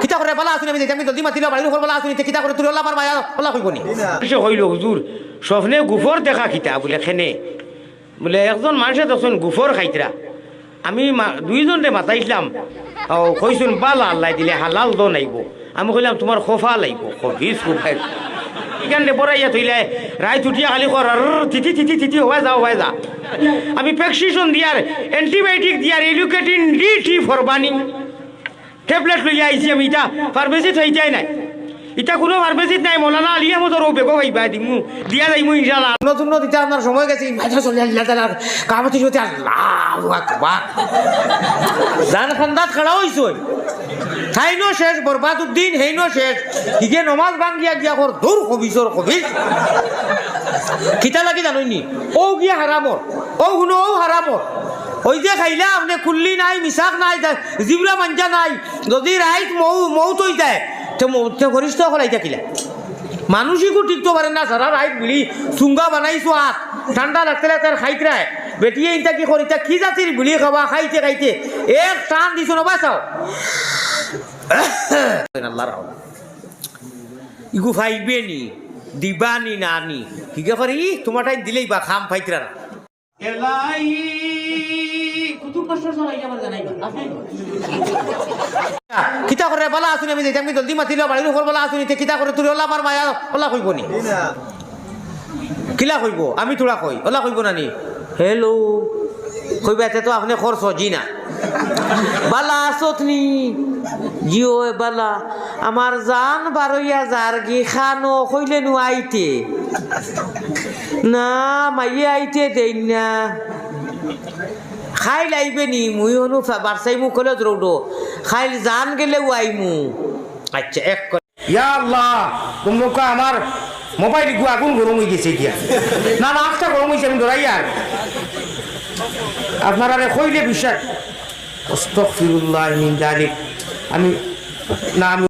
কিতা করে বালা আসুন আমি দেখি আমি জলদি মাতিল বাড়ির উপর বালা আসুন কিতা করে তুই ওলা মায়া ওলা কইব নি? হইল হুজুর? স্বপ্নে গুফর দেখা খিতা বলে খেনে। বলে একজন মানুষে তখন গুফর খাইতরা আমি মা- দুইজনরে মাতাইছিলাম ও কইছুন বালা আল্লাহ দিলে হালাল দো নাইব। আমি কইলাম তোমার খোফা লাগব খফিস খোফাই এখানে বড়াইয়া থইলে রায় উঠিয়া খালি কর আর তিথি তিথি তিথি হওয়া যা হওয়া যা। আমি প্রেসক্রিপশন দিয়ার অ্যান্টিবায়োটিক দিয়ার educating D T for burning tablet লইয়া আইছি আমি, ইটা ফার্মেসিত হইতাই নাই। ইটা কোনো ফার্মেসিত নাই, মৌলানা আলী আহমদর বেগো ভাইবা দিমু দিয়া যাইমু ইনশাআল্লাহ। নতুন নদীতে আপনার সময় গেছে মাঝে চলে আল্লাহ তালা কামতি সত্যি আল্লাহ আকবার জান খান্দাত খেলা হইছ খাইনো শেষ, বরবাদ উদ্দিন, হেইনো শেষ। ইগে নমাজ ভাঙ্গিয়া গিয়া কর দূর কবিসর কবিস কিতা লাগি জানইনি? ও গিয়া হারামর ও শুনো ও হারামর ওই যে খাইলা আপনি কুল্লি নাই মিশাক নাই জিবলা মাঞ্জা নাই। যদি রাইত মৌ মৌ তৈ যায়, তে গরিষ্ঠ হলাই থাকিলা মানুষই কো টিকতে পারে না সারা রাইত বিলি চুঙ্গা বানাইছো আত ঠান্ডা লাগতে লাগতে খাইতে রায় বেটিয়ে ইটা কি করি তা কি জাতির বিলি খাবা খাইতে খাইতে। এক টান দিছো না বাঁচাও আল্লাহ ইগু ফাইবে নি দিবা নি না নি হিগে পারি তোমার টাইম দিলেই বা খাম ফাইতরা না কত করে বালা আসুন আমি দেখি আমি জলদি মাতিল বাড়ির উপর বালা আসুন কিতা করে তুই ওলা আমার মায়া ওলা কইব নি কিলা কইব আমি তোরা কই ওলা কইব না নি হেলো কইবা, এতে তো আপনি খরচ জি না। বালা আসত নি জিও বালা। আমার জান বারইয়া যার গি খানো, কইলে নু আইতে। না, মাইয়ে আইতে দেই না। খাই লাইবে নি, মুই হনু বারসাই মু কলেজ রোডো। খাইল জান গেলে আইমু। আচ্ছা এক ইয়া আল্লাহ তোমরা আমার মোবাইল গু আগুন গরম হয়ে গেছে গিয়া না আখটা গরম হয়েছে আমি ধরাই আর আপনারা কইলে বিশ্বাস আমি না আমি